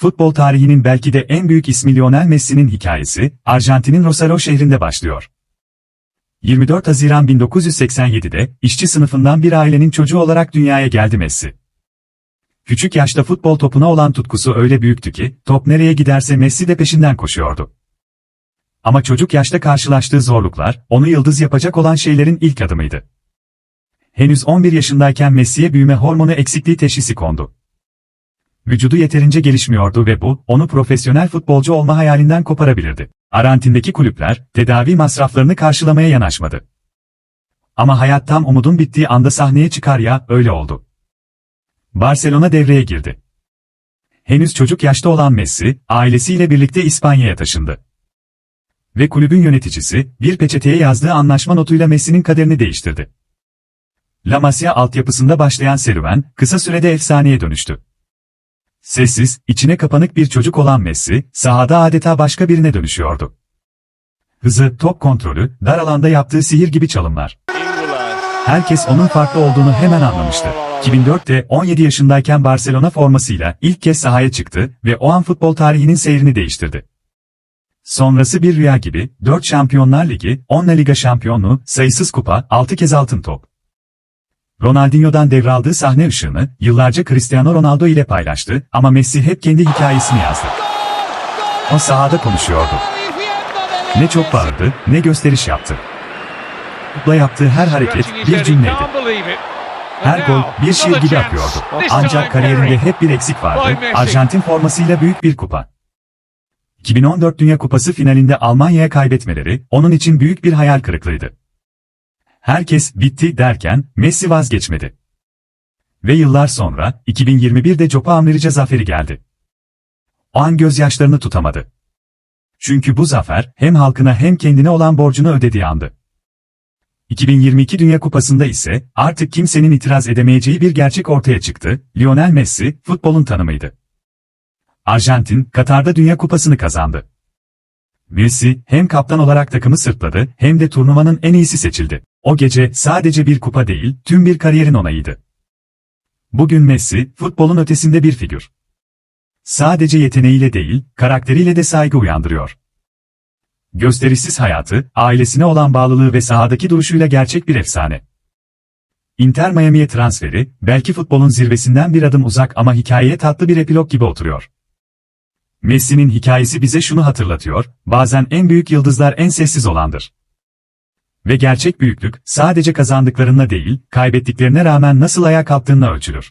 Futbol tarihinin belki de en büyük ismi Lionel Messi'nin hikayesi, Arjantin'in Rosario şehrinde başlıyor. 24 Haziran 1987'de, işçi sınıfından bir ailenin çocuğu olarak dünyaya geldi Messi. Küçük yaşta futbol topuna olan tutkusu öyle büyüktü ki, top nereye giderse Messi de peşinden koşuyordu. Ama çocuk yaşta karşılaştığı zorluklar, onu yıldız yapacak olan şeylerin ilk adımıydı. Henüz 11 yaşındayken Messi'ye büyüme hormonu eksikliği teşhisi kondu. Vücudu yeterince gelişmiyordu ve bu, onu profesyonel futbolcu olma hayalinden koparabilirdi. Arjantin'deki kulüpler, tedavi masraflarını karşılamaya yanaşmadı. Ama hayat tam umudun bittiği anda sahneye çıkar ya, öyle oldu. Barcelona devreye girdi. Henüz çocuk yaşta olan Messi, ailesiyle birlikte İspanya'ya taşındı. Ve kulübün yöneticisi, bir peçeteye yazdığı anlaşma notuyla Messi'nin kaderini değiştirdi. La Masia altyapısında başlayan serüven, kısa sürede efsaneye dönüştü. Sessiz, içine kapanık bir çocuk olan Messi, sahada adeta başka birine dönüşüyordu. Hızı, top kontrolü, dar alanda yaptığı sihir gibi çalımlar. Herkes onun farklı olduğunu hemen anlamıştı. 2004'te 17 yaşındayken Barcelona formasıyla ilk kez sahaya çıktı ve o an futbol tarihinin seyrini değiştirdi. Sonrası bir rüya gibi, 4 Şampiyonlar Ligi, 10 La Liga şampiyonluğu, sayısız kupa, 6 kez altın top. Ronaldinho'dan devraldığı sahne ışığını yıllarca Cristiano Ronaldo ile paylaştı ama Messi hep kendi hikayesini yazdı. O sahada konuşuyordu. Ne çok bağırdı, ne gösteriş yaptı. Topla yaptığı her hareket bir cümleydi. Her gol bir şiir gibi akıyordu. Ancak kariyerinde hep bir eksik vardı, Arjantin formasıyla büyük bir kupa. 2014 Dünya Kupası finalinde Almanya'ya kaybetmeleri, onun için büyük bir hayal kırıklığıydı. Herkes bitti derken Messi vazgeçmedi. Ve yıllar sonra 2021'de Copa America zaferi geldi. O an gözyaşlarını tutamadı. Çünkü bu zafer hem halkına hem kendine olan borcunu ödediği andı. 2022 Dünya Kupası'nda ise artık kimsenin itiraz edemeyeceği bir gerçek ortaya çıktı. Lionel Messi futbolun tanımıydı. Arjantin, Katar'da Dünya Kupası'nı kazandı. Messi hem kaptan olarak takımı sırtladı hem de turnuvanın en iyisi seçildi. O gece sadece bir kupa değil, tüm bir kariyerin onayıydı. Bugün Messi, futbolun ötesinde bir figür. Sadece yeteneğiyle değil, karakteriyle de saygı uyandırıyor. Gösterişsiz hayatı, ailesine olan bağlılığı ve sahadaki duruşuyla gerçek bir efsane. Inter Miami'ye transferi, belki futbolun zirvesinden bir adım uzak ama hikayeye tatlı bir epilog gibi oturuyor. Messi'nin hikayesi bize şunu hatırlatıyor, bazen en büyük yıldızlar en sessiz olandır. Ve gerçek büyüklük, sadece kazandıklarına değil, kaybettiklerine rağmen nasıl ayağa kalktığına ölçülür.